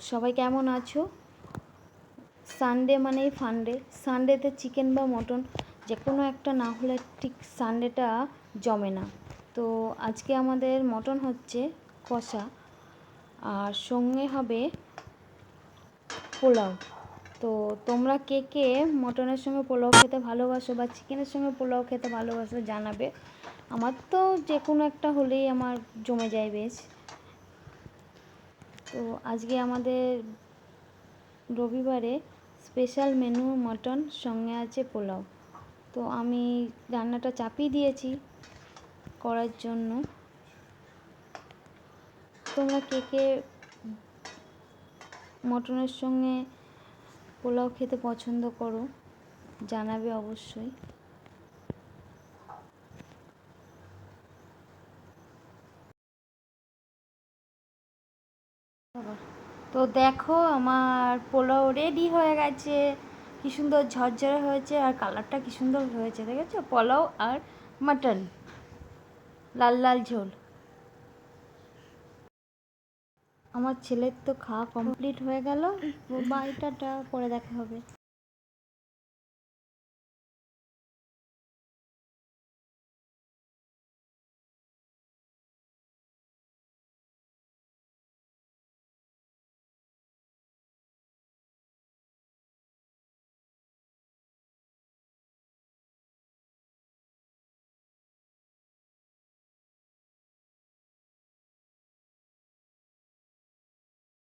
সবাই কেমন আছো? সানডে মানেই ফান্ডে সানডেতে চিকেন বা মটন যে কোনো একটা না হলে ঠিক সানডেটা জমে না। তো আজকে আমাদের মটন হচ্ছে কষা। আর সঙ্গে হবে পোলাও। তো তোমরা কে কে মটনের সঙ্গে পোলাও খেতে ভালোবাসো বা চিকেনের সঙ্গে পোলাও খেতে ভালোবাসো জানাবে। আমার তো যে কোনো একটা হলেই আমার জমে যায় বেশ। তো আজকে আমাদের রবিবারে স্পেশাল মেনু মটন সঙ্গে আছে পোলাও। তো আমি রান্নাটা চাপিয়ে দিয়েছি করার জন্য। তোমরা কে কে মটনের সঙ্গে পোলাও খেতে পছন্দ করো জানাবে অবশ্যই। তো দেখো, আমার পোলাও রেডি হয়ে গেছে। কি সুন্দর ঝরঝরে হয়েছে আর কালারটা কি সুন্দর হয়েছে, দেখেছ? পোলাও আর মাটন লাল লাল ঝোল। আমার ছেলের তো খাওয়া কমপ্লিট হয়ে গেল। বাড়িটাটা পরে দেখা হবে।